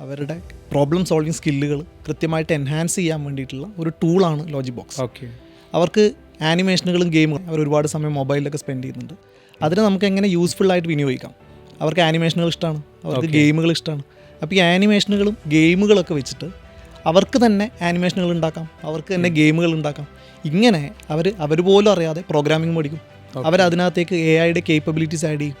അവരുടെ problem solving സ്കില്ലുകൾ കൃത്യമായിട്ട് എൻഹാൻസ് ചെയ്യാൻ വേണ്ടിയിട്ടുള്ള ഒരു ടൂളാണ് ലോജിക് ബോക്സ് ഓക്കെ അവർക്ക് ആനിമേഷനുകളും ഗെയിമുകളും അവർ ഒരുപാട് സമയം മൊബൈലിലൊക്കെ സ്പെൻഡ് ചെയ്യുന്നുണ്ട്. അതിനെ നമുക്ക് എങ്ങനെ യൂസ്ഫുൾ ആയിട്ട് വിനിയോഗിക്കാം? അവർക്ക് ആനിമേഷനുകൾ ഇഷ്ടമാണ് അവർക്ക് ഗെയിമുകൾ ഇഷ്ടമാണ് അപ്പോൾ ഈ ആനിമേഷനുകളും ഗെയിമുകളൊക്കെ വെച്ചിട്ട് അവർക്ക് തന്നെ ആനിമേഷനുകൾ ഉണ്ടാക്കാം അവർക്ക് തന്നെ ഗെയിമുകൾ ഉണ്ടാക്കാം. ഇങ്ങനെ അവർ അവർ പോലും അറിയാതെ പ്രോഗ്രാമിംഗ് പഠിക്കും അവർ അതിനകത്തേക്ക് എ ഐയുടെ കേപ്പബിലിറ്റീസ് ആഡ് ചെയ്യും.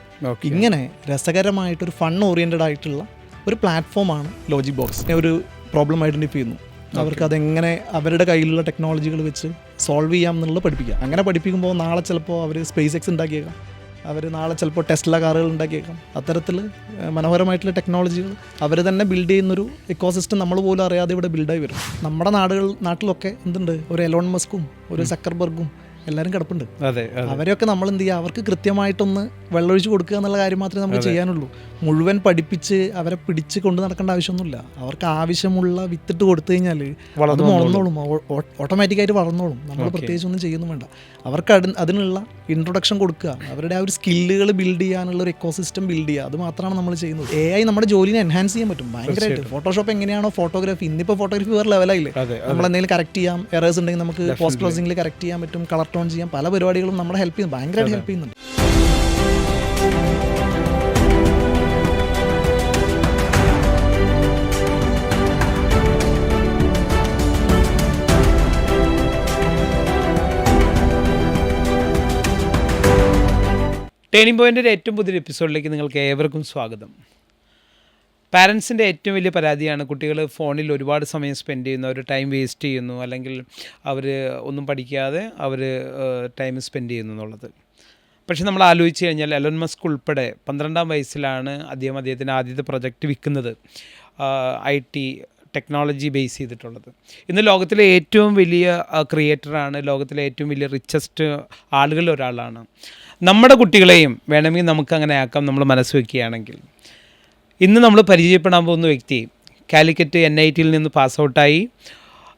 ഇങ്ങനെ രസകരമായിട്ടൊരു ഫൺ ഓറിയന്റഡ് ആയിട്ടുള്ള ഒരു പ്ലാറ്റ്ഫോമാണ് ലോജിക് ബോക്സ് ഒരു പ്രോബ്ലം ഐഡന്റിഫൈ ചെയ്യുന്നു. അവർക്ക് അതെങ്ങനെ അവരുടെ കയ്യിലുള്ള ടെക്നോളജികൾ വെച്ച് സോൾവ് ചെയ്യാം എന്നുള്ളത് പഠിപ്പിക്കാം അങ്ങനെ പഠിപ്പിക്കുമ്പോൾ നാളെ ചിലപ്പോൾ അവർ സ്പേസ് എക്സ് ഉണ്ടാക്കിയേക്കാം. അവർ നാളെ ചിലപ്പോൾ ടെസ്ല കാറുകൾ ഉണ്ടാക്കിയേക്കാം. അത്തരത്തിൽ മനോഹരമായിട്ടുള്ള ടെക്നോളജികൾ അവർ തന്നെ ബിൽഡ് ചെയ്യുന്നൊരു ഇക്കോസിസ്റ്റം നമ്മൾ പോലും അറിയാതെ ഇവിടെ ബിൽഡായി വരും. നമ്മുടെ നാടുകൾ നാട്ടിലൊക്കെ എന്തുണ്ട്? ഒരു എലോൺ മസ്കും ഒരു സക്കർബർഗും എല്ലാവരും കിടപ്പുണ്ട്. അതെ അവരെയൊക്കെ നമ്മൾ എന്ത് ചെയ്യുക അവർക്ക് കൃത്യമായിട്ടൊന്ന് വെള്ളമൊഴിച്ച് കൊടുക്കുക എന്നുള്ള കാര്യം മാത്രമേ നമുക്ക് ചെയ്യാനുള്ളൂ. മുഴുവൻ പഠിപ്പിച്ച് അവരെ പിടിച്ച് കൊണ്ട് നടക്കേണ്ട ആവശ്യമൊന്നുമില്ല. അവർക്ക് ആവശ്യമുള്ള വിത്തിട്ട് കൊടുത്തു കഴിഞ്ഞാൽ അത് വളർന്നോളും. ഓട്ടോമാറ്റിക്കായിട്ട് വളർന്നോളും. നമ്മൾ പ്രത്യേകിച്ച് ഒന്നും ചെയ്യുന്നു വേണ്ട. അവർക്ക് അതിനുള്ള ഇൻട്രൊഡക്ഷൻ കൊടുക്കുക. അവരുടെ ആ ഒരു സ്കില്ലുകൾ ബിൽഡ് ചെയ്യാനുള്ള ഒരു എക്കോസിസ്റ്റം ബിൽഡ് ചെയ്യുക. അത് മാത്രമാണ് നമ്മൾ ചെയ്യുന്നത്. എ ഐ നമ്മുടെ ജോലിനെ എൻഹാൻസ് ചെയ്യാൻ പറ്റും. ഭയങ്കരമായിട്ട്. ഫോട്ടോഷോപ്പ് എങ്ങനെയാണോ ഫോട്ടോഗ്രാഫി ഇന്നിപ്പോൾ ഫോട്ടോഗ്രാഫി വേറെ ലെവലായില്ലേ നമ്മൾ എന്തെങ്കിലും കറക്റ്റ് ചെയ്യാം. എറേഴ്സ് ഉണ്ടെങ്കിൽ നമുക്ക് പോസ്റ്റ് ക്ലോസിംഗിൽ കറക്റ്റ് ചെയ്യാൻ പറ്റും. കളർ ടോൺ ചെയ്യാം പല പരിപാടികളും നമ്മളെ ഹെൽപ്പ് ചെയ്യുന്നു. ഭയങ്കരമായിട്ട് ഹെൽപ്പ് ചെയ്യുന്നുണ്ട്. ടേണിംഗ് പോയിന്റിന്റെ ഏറ്റവും പുതിയൊരു എപ്പിസോഡിലേക്ക് നിങ്ങൾക്ക് ഏവർക്കും സ്വാഗതം. പാരൻസിന്റെ ഏറ്റവും വലിയ പരാതിയാണ് കുട്ടികൾ ഫോണിൽ ഒരുപാട് സമയം സ്പെൻഡ് ചെയ്യുന്നു. അവർ ടൈം വേസ്റ്റ് ചെയ്യുന്നു. അല്ലെങ്കിൽ അവർ ഒന്നും പഠിക്കാതെ അവർ ടൈം സ്പെൻഡ് ചെയ്യുന്നു എന്നുള്ളത്. പക്ഷെ നമ്മൾ ആലോചിച്ച് കഴിഞ്ഞാൽ എലോൺ മസ്ക് ഉൾപ്പെടെ പന്ത്രണ്ടാം വയസ്സിലാണ് അദ്ദേഹം അദ്ദേഹത്തിന്റെ ആദ്യത്തെ പ്രൊജക്റ്റ് വിൽക്കുന്നത്. ഐ ടി ടെക്നോളജി ബേസ് ചെയ്തിട്ടുള്ളത്. ഇന്ന് ലോകത്തിലെ ഏറ്റവും വലിയ ക്രിയേറ്ററാണ് ലോകത്തിലെ ഏറ്റവും വലിയ റിച്ചസ്റ്റ് ആളുകളിൽ ഒരാളാണ്. നമ്മുടെ കുട്ടികളെയും വേണമെങ്കിൽ നമുക്ക് അങ്ങനെ ആക്കാം നമ്മൾ മനസ്സ് വയ്ക്കുകയാണെങ്കിൽ ഇന്ന് നമ്മൾ പരിചയപ്പെടാൻ പോകുന്ന വ്യക്തി കാലിക്കറ്റ് എൻ ഐ ടിയിൽ നിന്ന് പാസ് ഔട്ടായി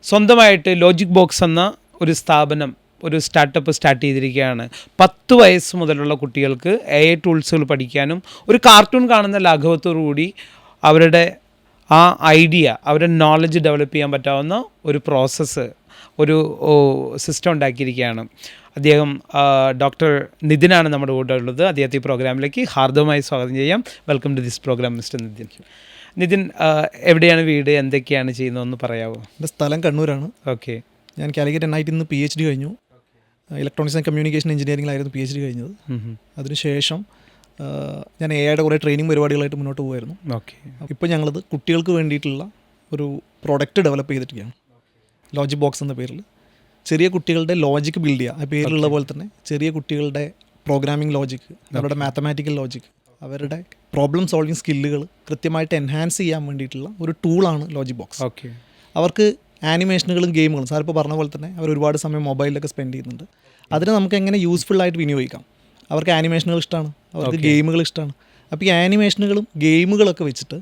സ്വന്തമായിട്ട് ലോജിക് ബോക്സ് എന്ന ഒരു സ്ഥാപനം ഒരു സ്റ്റാർട്ടപ്പ് സ്റ്റാർട്ട് ചെയ്തിരിക്കുകയാണ്. പത്ത് വയസ്സ് മുതലുള്ള കുട്ടികൾക്ക് എ ഐ ടൂൾസുകൾ പഠിക്കാനും ഒരു കാർട്ടൂൺ കാണുന്ന ലാഘവത്തോടു കൂടി അവരുടെ ആ ഐഡിയ അവരുടെ നോളജ് ഡെവലപ്പ് ചെയ്യാൻ പറ്റാവുന്ന ഒരു പ്രോസസ്സ് ഒരു സിസ്റ്റം ഉണ്ടാക്കിയിരിക്കുകയാണ്. അദ്ദേഹം ഡോക്ടർ നിതിനാണ് നമ്മുടെ കൂടെ ഉള്ളത്. അദ്ദേഹത്തെ ഈ പ്രോഗ്രാമിലേക്ക് ഹാർദവമായി സ്വാഗതം ചെയ്യാം. Welcome to this program mister Nithin. Nithin എവിടെയാണ് വീട്? എന്തൊക്കെയാണ് ചെയ്യുന്നതെന്ന് പറയാമോ എന്റെ സ്ഥലം കണ്ണൂരാണ്. ഓക്കെ ഞാൻ കാലിക്കറ്റ് എൻ ഐ ടി നിന്ന് പി എച്ച് ഡി കഴിഞ്ഞു. ഇലക്ട്രോണിക്സ് ആൻഡ് കമ്മ്യൂണിക്കേഷൻ എഞ്ചിനീയറിംഗിലായിരുന്നു പി എച്ച് ഡി കഴിഞ്ഞത്. അതിനുശേഷം ഞാൻ എ ഐയുടെ കുറേ ട്രെയിനിങ് പരിപാടികളായിട്ട് മുന്നോട്ട് പോകുമായിരുന്നു ഓക്കെ ഇപ്പോൾ ഞങ്ങളത് കുട്ടികൾക്ക് വേണ്ടിയിട്ടുള്ള ഒരു പ്രോഡക്റ്റ് ഡെവലപ്പ് ചെയ്തിരിക്കുകയാണ്. ലോജിക് ബോക്സ് എന്ന പേരിൽ. ചെറിയ കുട്ടികളുടെ ലോജിക് ബിൽഡ് ചെയ്യുക ആ പേരിലുള്ള പോലെ തന്നെ ചെറിയ കുട്ടികളുടെ പ്രോഗ്രാമിംഗ് ലോജിക് അവരുടെ മാത്തമാറ്റിക്കൽ ലോജിക് അവരുടെ പ്രോബ്ലം സോൾവിങ് സ്കില്ലുകൾ കൃത്യമായിട്ട് എൻഹാൻസ് ചെയ്യാൻ വേണ്ടിയിട്ടുള്ള ഒരു ടൂളാണ് ലോജിക് ബോക്സ് ഓക്കെ അവർക്ക് ആനിമേഷനുകളും ഗെയിമുകളും സാർ ഇപ്പോൾ പറഞ്ഞ പോലെ തന്നെ അവർ ഒരുപാട് സമയം മൊബൈലിലൊക്കെ സ്പെൻഡ് ചെയ്യുന്നുണ്ട്. അതിനെ നമുക്ക് എങ്ങനെ യൂസ്ഫുൾ ആയിട്ട് വിനിയോഗിക്കാം? അവർക്ക് ആനിമേഷനുകൾ ഇഷ്ടമാണ് അവർക്ക് ഗെയിമുകൾ ഇഷ്ടമാണ് അപ്പോൾ ഈ ആനിമേഷനുകളും ഗെയിമുകളൊക്കെ വെച്ചിട്ട്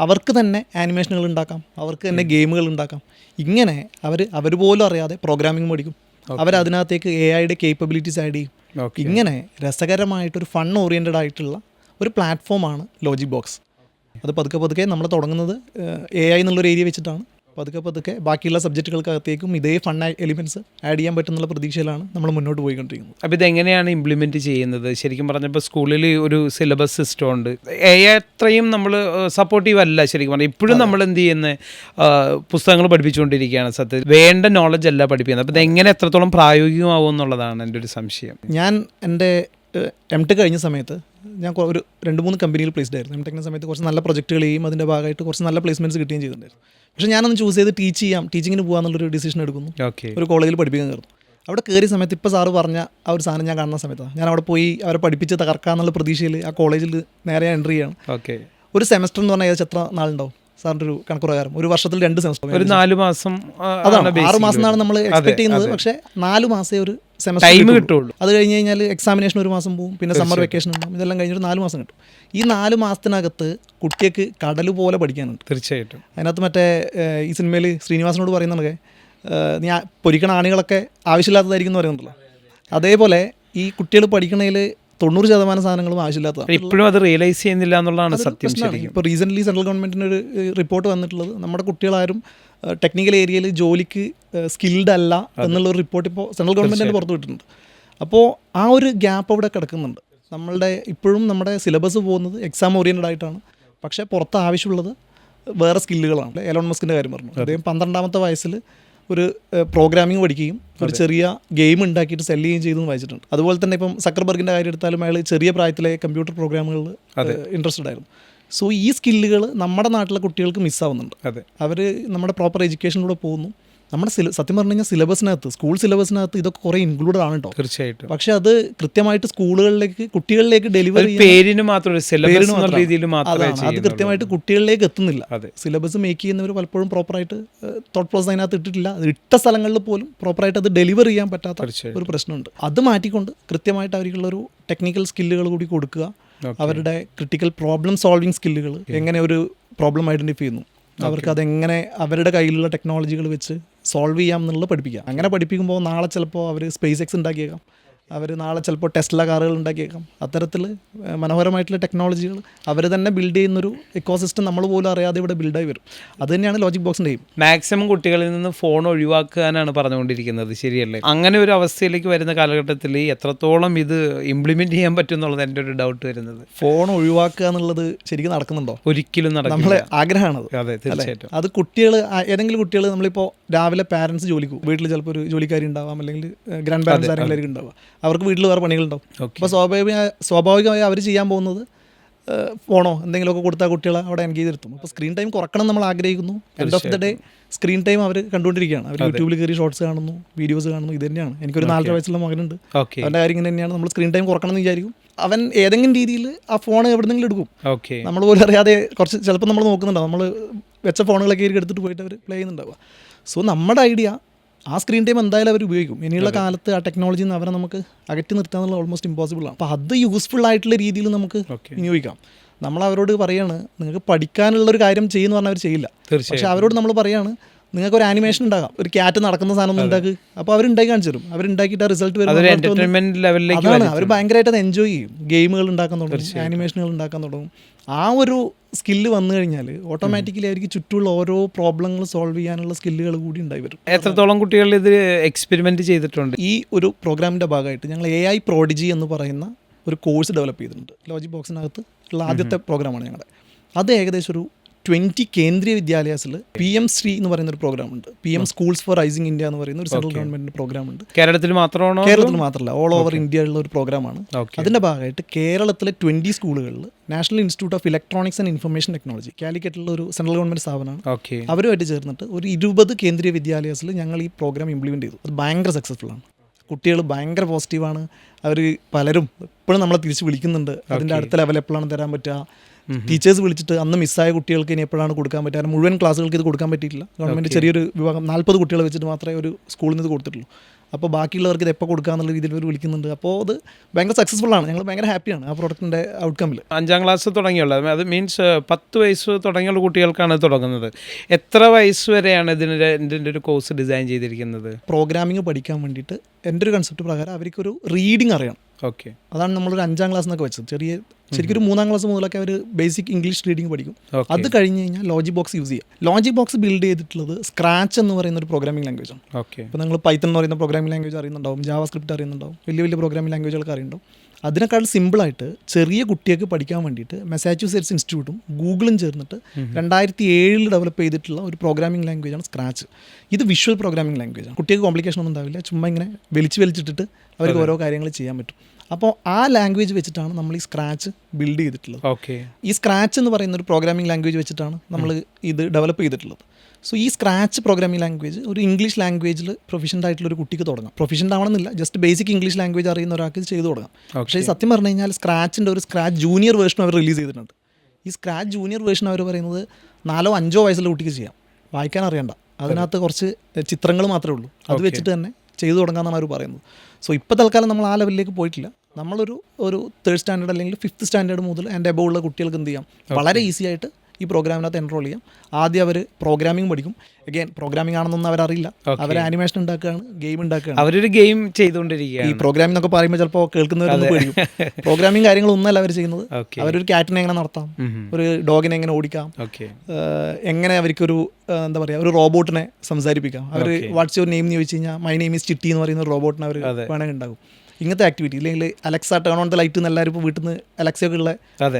അവർക്ക് തന്നെ ആനിമേഷനുകൾ ഉണ്ടാക്കാം. അവർക്ക് തന്നെ ഗെയിമുകൾ ഉണ്ടാക്കാം. ഇങ്ങനെ അവർ അവർ പോലും അറിയാതെ പ്രോഗ്രാമിംഗ് പഠിക്കും അവർ അതിനകത്തേക്ക് എ ഐയുടെ കേപ്പബിലിറ്റീസ് ആഡ് ചെയ്യും. ഇങ്ങനെ രസകരമായിട്ടൊരു ഫൺ ഓറിയന്റഡ് ആയിട്ടുള്ള ഒരു പ്ലാറ്റ്ഫോമാണ് ലോജിക് ബോക്സ് അത് പതുക്കെ പതുക്കെ നമ്മൾ തുടങ്ങുന്നത് എ ഐ എന്നുള്ളൊരു ഏരിയ വെച്ചിട്ടാണ്. പതുക്കെ പതുക്കെ ബാക്കിയുള്ള സബ്ജക്റ്റുകൾക്കകത്തേക്കും ഇതേ ഫൺ എലിമെന്റ്സ് ആഡ് ചെയ്യാൻ പറ്റുന്നുള്ള പ്രതീക്ഷയിലാണ് നമ്മൾ മുന്നോട്ട് പോയിക്കൊണ്ടിരിക്കുന്നത്. അപ്പോൾ ഇതെങ്ങനെയാണ് ഇംപ്ലിമെന്റ് ചെയ്യുന്നത്? ശരിക്കും പറഞ്ഞപ്പോൾ സ്കൂളിൽ ഒരു സിലബസ് സിസ്റ്റം ഉണ്ട്. എത്രയും നമ്മൾ സപ്പോർട്ടീവ് അല്ല ശരിക്കും പറഞ്ഞാൽ ഇപ്പോഴും നമ്മൾ എന്ത് ചെയ്യുന്നത് പുസ്തകങ്ങൾ പഠിപ്പിച്ചുകൊണ്ടിരിക്കുകയാണ്. സത്യത്തിൽ വേണ്ട നോളജ് അല്ല പഠിപ്പിക്കുന്നത്. അപ്പോൾ ഇതെങ്ങനെ എത്രത്തോളം പ്രായോഗികമാവും എന്നുള്ളതാണ് എന്റെ ഒരു സംശയം. ഞാൻ എന്റെ എം ടെക് കഴിഞ്ഞ സമയത്ത് ഞാൻ ഒരു രണ്ട് മൂന്ന് കമ്പനിയിൽ പ്ലേസ്ഡ് ആയിരുന്നു. എം ടെക്കിന്റെ സമയത്ത് കുറച്ച് നല്ല പ്രൊജക്റ്റുകൾ ചെയ്യും അതിന്റെ ഭാഗമായിട്ട് കുറച്ച് നല്ല പ്ലേസ്മെന്റ്സ് കിട്ടുകയും ചെയ്തിട്ടുണ്ടായിരുന്നു. പക്ഷേ ഞാനൊന്ന് ചൂസ് ചെയ്ത് ടീച്ച് ചെയ്യാം ടീച്ചിങ്ങിന് പോകാമെന്നുള്ളൊരു ഡിസിഷൻ എടുക്കുന്നു. ഓക്കെ ഒരു കോളേജിൽ പഠിപ്പിക്കാൻ കയറുന്നു. അവിടെ കയറിയ സമയത്ത് ഇപ്പോൾ സാറ് പറഞ്ഞ ആ ഒരു സാധനം ഞാൻ കാണുന്ന സമയത്താണ് ഞാൻ അവിടെ പോയി അവരെ പഠിപ്പിച്ച് തകർക്കാന്നുള്ള പ്രതീക്ഷയിൽ ആ കോളേജിൽ നേരെ എൻട്രി ചെയ്യണം. ഓക്കെ ഒരു സെമസ്റ്റർ എന്ന് പറഞ്ഞാൽ ഏകദേശം എത്ര നാളുണ്ടാവും? സാറിന്റെ ഒരു കണക്ക് പ്രകാരം ഒരു വർഷത്തിൽ രണ്ട് സെമസ്റ്റർ ഒരു നാല് മാസം അതാണ്. ആറ് മാസം എന്നാണ് നമ്മൾ. എക്സ്പെക്ട് ചെയ്യുന്നത്. പക്ഷെ നാല് മാസമേ ഒരു സെമസ്റ്റർ ടൈം കിട്ടുള്ളൂ. അത് കഴിഞ്ഞ് കഴിഞ്ഞാൽ എക്സാമിനേഷൻ ഒരു മാസം പോകും പിന്നെ സമ്മർ വെക്കേഷൻ ഉണ്ടാകും ഇതെല്ലാം കഴിഞ്ഞൊരു നാല് മാസം കിട്ടും. ഈ നാല് മാസത്തിനകത്ത് കുട്ടിക്ക് കടൽ പോലെ പഠിക്കാനുണ്ട്. തീർച്ചയായിട്ടും. അതിനകത്ത് മറ്റേ ഈ സിനിമയിൽ ശ്രീനിവാസനോട് പറയുന്നുണ്ടേ നീ പൊരിക്കണ ആണികളൊക്കെ ആവശ്യമില്ലാത്തതായിരിക്കും എന്ന് പറയുന്നുണ്ടല്ലോ. അതേപോലെ ഈ കുട്ടികൾ പഠിക്കണതിൽ തൊണ്ണൂറ് ശതമാനം സാധനങ്ങളും ആവശ്യമില്ലാത്ത ഇപ്പോഴും അത് റിയലൈസ് ചെയ്യുന്നില്ല എന്നുള്ളതാണ് സത്യം ശരിക്കും. ഇപ്പോൾ റീസെന്റ്ലി സെൻട്രൽ ഗവൺമെന്റിന്റെ ഒരു റിപ്പോർട്ട് വന്നിട്ടുള്ളത്. നമ്മുടെ കുട്ടികളാരും ടെക്നിക്കൽ ഏരിയയിൽ ജോലിക്ക് സ്കിൽഡ് അല്ല എന്നുള്ള ഒരു റിപ്പോർട്ട് ഇപ്പോൾ സെൻട്രൽ ഗവൺമെന്റിന്റെ പുറത്തു വിട്ടിട്ടുണ്ട്. അപ്പോൾ ആ ഒരു ഗ്യാപ്പ് അവിടെ കിടക്കുന്നുണ്ട്. നമ്മളുടെ ഇപ്പോഴും നമ്മുടെ സിലബസ് പോകുന്നത് എക്സാം ഓറിയന്റഡ് ആയിട്ടാണ്. പക്ഷേ പുറത്ത് ആവശ്യമുള്ളത് വേറെ സ്കില്ലുകളാണ് എലോൺ മസ്കിന്റെ കാര്യം പറഞ്ഞു. അദ്ദേഹം പന്ത്രണ്ടാമത്തെ വയസ്സിൽ ഒരു പ്രോഗ്രാമിംഗ് പഠിക്കുകയും ഒരു ചെറിയ ഗെയിം ഉണ്ടാക്കിയിട്ട് സെല്ല് ചെയ്യുകയും ചെയ്തെന്ന് വായിച്ചിട്ടുണ്ട്. അതുപോലെ തന്നെ ഇപ്പം സക്കർബർഗിന്റെ കാര്യം എടുത്താലും അയാൾ ചെറിയ പ്രായത്തിലെ കമ്പ്യൂട്ടർ പ്രോഗ്രാമുകളിൽ ഇൻട്രസ്റ്റഡ് ആയിരുന്നു. സോ ഈ സ്കില്ലുകൾ നമ്മുടെ നാട്ടിലെ കുട്ടികൾക്ക് മിസ്സാവുന്നുണ്ട് അതെ. അവർ നമ്മുടെ പ്രോപ്പർ എഡ്യൂക്കേഷനിലൂടെ പോകുന്നു. നമ്മുടെ സത്യം പറഞ്ഞു കഴിഞ്ഞാൽ സിലബസിനകത്ത് സ്കൂൾ സിലബസിനകത്ത് ഇതൊക്കെ കുറേ ഇൻക്ലൂഡഡ് ആണ് കേട്ടോ തീർച്ചയായിട്ടും. പക്ഷെ അത് കൃത്യമായിട്ട് സ്കൂളുകളിലേക്ക് കുട്ടികളിലേക്ക് ഡെലിവറി പേരിന് മാത്രം രീതിയിൽ അത് കൃത്യമായിട്ട് കുട്ടികളിലേക്ക് എത്തുന്നില്ല. സിലബസ് മേക്ക് ചെയ്യുന്നവർ പലപ്പോഴും പ്രോപ്പറായിട്ട് തോട്ട് പ്രോസസ് അതിനകത്ത് ഇട്ടിട്ടില്ല. അത് ഇട്ട സ്ഥലങ്ങളിൽ പോലും പ്രോപ്പറായിട്ട് അത് ഡെലിവർ ചെയ്യാൻ പറ്റാത്ത ഒരു പ്രശ്നമുണ്ട്. അത് മാറ്റിക്കൊണ്ട് കൃത്യമായിട്ട് അവർക്കുള്ള ഒരു ടെക്നിക്കൽ സ്കില്ലുകൾ കൂടി കൊടുക്കുക. അവരുടെ ക്രിട്ടിക്കൽ പ്രോബ്ലം സോൾവിങ് സ്കില്ലുകൾ എങ്ങനെ ഒരു പ്രോബ്ലം ഐഡന്റിഫൈ ചെയ്യുന്നു. അവർക്ക് അതെങ്ങനെ അവരുടെ കയ്യിലുള്ള ടെക്നോളജികൾ വെച്ച് സോൾവ് ചെയ്യാം എന്നുള്ളത് പഠിപ്പിക്കുക. അങ്ങനെ പഠിപ്പിക്കുമ്പോൾ നാളെ ചിലപ്പോൾ അവർ സ്പേസ് എക്സ് ഉണ്ടാക്കിയേക്കാം. അവർ നാളെ ചിലപ്പോൾ ടെസ്ല കാറുകൾ ഉണ്ടാക്കിയേക്കാം. അത്തരത്തിൽ മനോഹരമായിട്ടുള്ള ടെക്നോളജികൾ അവർ തന്നെ ബിൽഡ് ചെയ്യുന്നൊരു ഇക്കോസിസ്റ്റം നമ്മൾ പോലും അറിയാതെ ഇവിടെ ബിൽഡായി വരും. അത് തന്നെയാണ് ലോജിക് ബോക്സിന്റെ മാക്സിമം കുട്ടികളിൽ നിന്ന് ഫോൺ ഒഴിവാക്കാനാണ് പറഞ്ഞുകൊണ്ടിരിക്കുന്നത്. ശരിയല്ലേ? അങ്ങനെ ഒരു അവസ്ഥയിലേക്ക് വരുന്ന കാലഘട്ടത്തിൽ എത്രത്തോളം ഇത് ഇംപ്ലിമെന്റ് ചെയ്യാൻ പറ്റും എന്നുള്ളത് എന്റെ ഒരു ഡൗട്ട് വരുന്നത്. ഫോൺ ഒഴിവാക്കുക എന്നുള്ളത് ശരിക്കും നടക്കുന്നുണ്ടോ? ഒരിക്കലും നടക്കും നമ്മളെ ആഗ്രഹമാണത്. അതെ തീർച്ചയായിട്ടും. അത് കുട്ടികൾ ഏതെങ്കിലും കുട്ടികൾ നമ്മളിപ്പോൾ രാവിലെ പാരൻസ് ജോലിക്ക് വീട്ടിൽ ചിലപ്പോൾ ഒരു ജോലിക്കാരി ഉണ്ടാവാം അല്ലെങ്കിൽ ഗ്രാൻഡ് പാരൻസ് ആരെങ്കിലും ഉണ്ടാവുക അവർക്ക് വീട്ടിൽ വേറെ പണികളുണ്ടാവും. അപ്പോൾ സ്വാഭാവിക സ്വാഭാവികമായി അവർ ചെയ്യാൻ പോകുന്നത് ഫോണോ എന്തെങ്കിലുമൊക്കെ കൊടുത്താൽ കുട്ടികളെ അവിടെ എൻഗേജ് ചെയ്തിരുത്തും അപ്പോൾ സ്ക്രീൻ ടൈം കുറക്കണം നമ്മൾ ആഗ്രഹിക്കുന്നു. End of the day screen time അവർ കണ്ടുകൊണ്ടിരിക്കുകയാണ്. അവർ യൂട്യൂബിൽ കയറി ഷോർട്സ് കാണുന്നു വീഡിയോസ് കാണുന്നു ഇത് തന്നെയാണ് എനിക്കൊരു നാലര വയസ്സുള്ള മകനുണ്ട്. അവന്റെ കാര്യം ഇങ്ങനെ തന്നെയാണ്. നമ്മൾ സ്ക്രീൻ ടൈം കുറക്കണം എന്ന് വിചാരിക്കും. അവൻ ഏതെങ്കിലും രീതിയിൽ ആ ഫോൺ എവിടെന്നെങ്കിലും എടുക്കും. ഓക്കെ നമ്മൾ പോലും അറിയാതെ കുറച്ച് ചിലപ്പോൾ നമ്മൾ നോക്കുന്നുണ്ടാവും. നമ്മൾ വെച്ച ഫോണുകളൊക്കെ കയറി എടുത്തിട്ട് പോയിട്ട് അവർ പ്ലേ ചെയ്യുന്നുണ്ടാവുക. സോ നമ്മുടെ ഐഡിയ ആ സ്ക്രീൻ ടൈം എന്തായാലും അവർ ഉപയോഗിക്കും. ഇനിയുള്ള കാലത്ത് ആ ടെക്നോളജിയിൽ നിന്ന് അവരെ നമുക്ക് അകറ്റി നിർത്താൻ എന്നുള്ളത് ഓൾമോസ്റ്റ് ഇമ്പോസിബിൾ ആണ്. അപ്പോൾ അത് യൂസ്ഫുൾ ആയിട്ടുള്ള രീതിയിൽ നമുക്ക്. വിനിയോഗിക്കാം. നമ്മൾ അവരോട് പറയാണ് നിങ്ങൾക്ക് പഠിക്കാനുള്ള ഒരു കാര്യം ചെയ്യുന്നു പറഞ്ഞാൽ അവർ ചെയ്യില്ല. പക്ഷെ അവരോട് നമ്മൾ പറയാണ് നിങ്ങൾക്ക് ഒരു ആനിമേഷൻ ഉണ്ടാകാം. ഒരു ക്യാറ്റ് നടക്കുന്ന സാധനം ഒന്നും ഉണ്ടാക്കി. അപ്പോൾ അവർ ഉണ്ടാക്കി കാണിച്ചു തരും. അവരുണ്ടാക്കിയിട്ട് റിസൾട്ട് വരും അതാണ്. അവർ ഭയങ്കരമായിട്ട് അത് എൻജോയ് ചെയ്യും. ഗെയിമുകൾ ഉണ്ടാക്കാൻ തുടങ്ങും ആനിമേഷനുകൾ ഉണ്ടാക്കാൻ തുടങ്ങും. ആ ഒരു സ്കില്ല് വന്നു കഴിഞ്ഞാൽ ഓട്ടോമാറ്റിക്കലി അവർക്ക് ചുറ്റുമുള്ള ഓരോ പ്രോബ്ലങ്ങൾ സോൾവ് ചെയ്യാനുള്ള സ്കില്ലുകൾ കൂടി ഉണ്ടായി വരും. എത്രത്തോളം കുട്ടികൾ ഇത് എക്സ്പെരിമെന്റ് ചെയ്തിട്ടുണ്ട്? ഈ ഒരു പ്രോഗ്രാമിന്റെ ഭാഗമായിട്ട് ഞങ്ങൾ എ ഐ പ്രോഡിജി എന്ന് പറയുന്ന ഒരു കോഴ്സ് ഡെവലപ്പ് ചെയ്തിട്ടുണ്ട്. ലോജിക് ബോക്സിനകത്ത് ഉള്ള ആദ്യത്തെ പ്രോഗ്രാമാണ് ഞങ്ങളുടെ അത് ഏകദേശം ഒരു ട്വന്റി കേന്ദ്രീയ വിദ്യാലയസിൽ പി എം ശ്രീ എന്ന് പറയുന്ന ഒരു പ്രോഗ്രാം ഉണ്ട് P M schools for rising India എന്ന് പറയുന്ന ഒരു സെൻട്രൽ ഗവൺമെന്റിന്റെ പ്രോഗ്രാം ഉണ്ട് കേരളത്തിൽ മാത്രമാണോ കേരളത്തിൽ മാത്രമല്ല ഓൾ ഓവർ ഇന്ത്യ ഉള്ള ഒരു പ്രോഗ്രാമാണ്. അതിന്റെ ഭാഗമായിട്ട് കേരളത്തിലെ ട്വന്റി സ്കൂളുകളിൽ national institute of electronics and information technology കാലിക്കറ്റിലുള്ള ഒരു സെൻട്രൽ ഗവൺമെന്റ് സ്ഥാപനമാണ്. ഓക്കെ. അവരുമായിട്ട് ചേർന്നിട്ട് ഒരു ഇരുപത് കേന്ദ്രീയ വിദ്യാലയസിൽ ഞങ്ങൾ ഈ പ്രോഗ്രാം ഇംപ്ലിമെന്റ് ചെയ്തു. അത് ഭയങ്കര സക്സസ്ഫുൾ ആണ്. കുട്ടികൾ ഭയങ്കര പോസിറ്റീവാണ് അവർ പലരും ഇപ്പോഴും നമ്മളെ തിരിച്ച് വിളിക്കുന്നുണ്ട്. അതിന്റെ അടുത്ത ലെവൽ എപ്പോഴാണ് തരാൻ പറ്റുക? ടീച്ചേഴ്സ് വിളിച്ചിട്ട് അന്ന് മിസ്സായ കുട്ടികൾക്ക് ഇനി എപ്പോഴാണ് കൊടുക്കാൻ പറ്റുക? കാരണം മുഴുവൻ ക്ലാസ്സുകൾക്ക് ഇത് കൊടുക്കാൻ പറ്റിയിട്ടില്ല. ഗവൺമെന്റ് ചെറിയൊരു വിഭാഗം നാൽപ്പത് കുട്ടികളെ വെച്ചിട്ട് മാത്രമേ ഒരു സ്കൂളിൽ നിന്ന് ഇത് കൊടുത്തിട്ടുള്ളൂ. അപ്പോൾ ബാക്കിയുള്ളവർക്ക് ഇത് എപ്പോൾ കൊടുക്കുക എന്നുള്ള രീതിയിൽ ഇവർ വിളിക്കുന്നുണ്ട്. അപ്പോൾ അത് ഭയങ്കര സക്സസ്ഫുൾ ആണ്. ഞങ്ങൾ ഭയങ്കര ഹാപ്പിയാണ് ആ പ്രോഡക്റ്റിന്റെ ഔട്ട്കമ്മിൽ അഞ്ചാം ക്ലാസ് തുടങ്ങിയുള്ളത് അത് മീൻസ് പത്ത് വയസ്സ് തുടങ്ങിയുള്ള കുട്ടികൾക്കാണ് തുടങ്ങുന്നത്. എത്ര വയസ്സ് വരെയാണ് ഇതിന്റെ ഇതിന്റെ ഒരു കോഴ്സ് ഡിസൈൻ ചെയ്തിരിക്കുന്നത്? പ്രോഗ്രാമിംഗ് പഠിക്കാൻ വേണ്ടിയിട്ട് എന്റെ ഒരു കൺസെപ്റ്റ് പ്രകാരം അവർക്കൊരു റീഡിങ് അറിയണം. ഓക്കെ. അതാണ് നമ്മളൊരു അഞ്ചാം ക്ലാസ് എന്നൊക്കെ വെച്ചത്. ചെറിയ ശരിക്കും ഒരു മൂന്നാം ക്ലാസ് മുതലൊക്കെ അവർ ബേസിക് ഇംഗ്ലീഷ് റീഡിംഗ് പഠിക്കും. അത് കഴിഞ്ഞ് കഴിഞ്ഞാൽ ലോജിക് ബോക്സ് യൂസ് ചെയ്യുക ലോജിക് ബോക്സ് ബിൽഡ് ചെയ്തിട്ടുള്ളത് സ്ക്രാച്ച് എന്ന് പറയുന്ന ഒരു പ്രോഗ്രാമിംഗ് ലാംഗ്വേജ് ആണ്. ഓക്കെ. ഇപ്പോൾ നിങ്ങൾ പൈത്തൺ എന്ന് പറയുന്ന പ്രോഗ്രാമിംഗ് ലാംഗ്വേജ് അറിയുന്നുണ്ടാവും. ജാവ സ്ക്രിപ്റ്റ് അറിയുന്നുണ്ടാവും. വലിയ വലിയ പ്രോഗ്രാമിംഗ് ലാംഗ്വേജുകൾക്ക് അറിയുന്നുണ്ടാവും. അതിനേക്കാൾ സിമ്പിളായിട്ട് ചെറിയ കുട്ടികൾക്ക് പഠിക്കാൻ വേണ്ടിയിട്ട് മെസാച്യൂസെറ്റ്സ് ഇൻസ്റ്റിറ്റ്യൂട്ടും ഗൂഗിളും ചേർന്നിട്ട് രണ്ടായിരത്തി ഏഴിൽ ഡെവലപ്പ് ചെയ്തിട്ടുള്ള ഒരു പ്രോഗ്രാമിംഗ് ലാംഗ്വേജ് ആണ് സ്ക്രാച്ച് ഇത് വിഷ്വൽ പ്രോഗ്രാമിംഗ് ലാംഗ്വേജ് ആണ്. കുട്ടികൾക്ക് കോംപ്ലിക്കേഷൻ ഒന്നും ഉണ്ടാവില്ല. ചുമ്മാ ഇങ്ങനെ വലിച്ച് വലിച്ചിട്ടിട്ട് അവർക്ക് ഓരോ കാര്യങ്ങൾ ചെയ്യാൻ പറ്റും. അപ്പോൾ ആ ലാംഗ്വേജ് വെച്ചിട്ടാണ് നമ്മൾ ഈ സ്ക്രാച്ച് ബിൽഡ് ചെയ്തിട്ടുള്ളത്. ഓക്കെ ഈ സ്ക്രാച്ച് എന്ന് പറയുന്ന ഒരു പ്രോഗ്രാമിംഗ് ലാംഗ്വേജ് വെച്ചിട്ടാണ് നമ്മൾ ഇത് ഡെവലപ്പ് ചെയ്തിട്ടുള്ളത്. സോ ഈ സ്ക്രാച്ച് പ്രോഗ്രാമിംഗ് ലാംഗ്വേജ് ഒരു ഇംഗ്ലീഷ് ലാംഗ്വേജിൽ പ്രൊഫഷന്റ് ആയിട്ടുള്ള ഒരു കുട്ടിക്ക് തുടങ്ങാം. പ്രൊഫഷന്റ് ആവണമെന്നില്ല ജസ്റ്റ് ബേസിക് ഇംഗ്ലീഷ് ലാംഗ്വേജ് അറിയുന്ന ഒരാൾക്ക് ചെയ്തു തുടങ്ങാം. പക്ഷേ ഈ സത്യം പറഞ്ഞു കഴിഞ്ഞാൽ സ്ക്രാച്ചിന്റെ ഒരു സ്ക്രാച്ച് ജൂനിയർ വേർഷൻ അവർ റിലീസ് ചെയ്തിട്ടുണ്ട്. ഈ സ്ക്രാച്ച് ജൂനിയർ വേർഷൻ അവർ പറയുന്നത് നാലോ അഞ്ചോ വയസ്സുള്ള കുട്ടിക്ക് ചെയ്യാം. വായിക്കാൻ അറിയണ്ട. അതിനകത്ത് കുറച്ച് ചിത്രങ്ങൾ മാത്രമേ ഉള്ളൂ. അത് വെച്ചിട്ട് തന്നെ ചെയ്തു തുടങ്ങാമെന്നാണ് അവർ പറയുന്നത്. സോ ഇപ്പോൾ തൽക്കാലം നമ്മൾ ആ ലെവലിലേക്ക് പോയിട്ടില്ല. നമ്മളൊരു ഒരു തേർഡ് സ്റ്റാൻഡേർഡ് അല്ലെങ്കിൽ ഫിഫ്ത്ത് സ്റ്റാൻഡേർഡ് മുതൽ എന്റെ എബോ ഉള്ള കുട്ടികൾക്ക് എന്ത് ചെയ്യാം? വളരെ ഈസി ആയിട്ട് ഈ പ്രോഗ്രാമിനകത്ത് എൻറോൾ ചെയ്യാം. ആദ്യം അവർ പ്രോഗ്രാമിംഗ് പഠിക്കും. അഗൈൻ പ്രോഗ്രാമിംഗ് ആണെന്നൊന്നും അവരറിയില്ല. അവർ ആനിമേഷൻ ഉണ്ടാക്കുകയാണ് ഗെയിം ഉണ്ടാക്കുകയാണ്. അവരൊരു ഗെയിം ഈ ചെയ്തുകൊണ്ടിരിക്കുകയാണ് പ്രോഗ്രാമിംഗ് എന്നൊക്കെ പറയുമ്പോൾ ചിലപ്പോൾ കേൾക്കുന്നവരൊന്നും പേടിക്കും. പ്രോഗ്രാമിംഗ് കാര്യങ്ങളൊന്നുമല്ല അവർ ചെയ്യുന്നത്. അവരൊരു ക്യാറ്റിനെ എങ്ങനെ നടത്താം? ഒരു ഡോഗിനെ എങ്ങനെ ഓടിക്കാം? എങ്ങനെ അവർക്കൊരു എന്താ പറയുക ഒരു റോബോട്ടിനെ സംസാരിപ്പിക്കാം? അവർ വാട്സ് യുവർ നെയിം എന്ന് ചോദിച്ചു കഴിഞ്ഞാൽ മൈ നെയിം ഈസ് ചിട്ടി എന്ന് പറയുന്ന ഒരു റോബോട്ടിനെ അവർ വേണമെങ്കിൽ ഉണ്ടാകും ഇങ്ങനത്തെ ആക്ടിവിറ്റി ഇല്ലെങ്കിൽ Alexa turn on the light എന്ന് എല്ലാവരും ഇപ്പോൾ വീട്ടിൽ നിന്ന് അലക്സയൊക്കെ ഉള്ള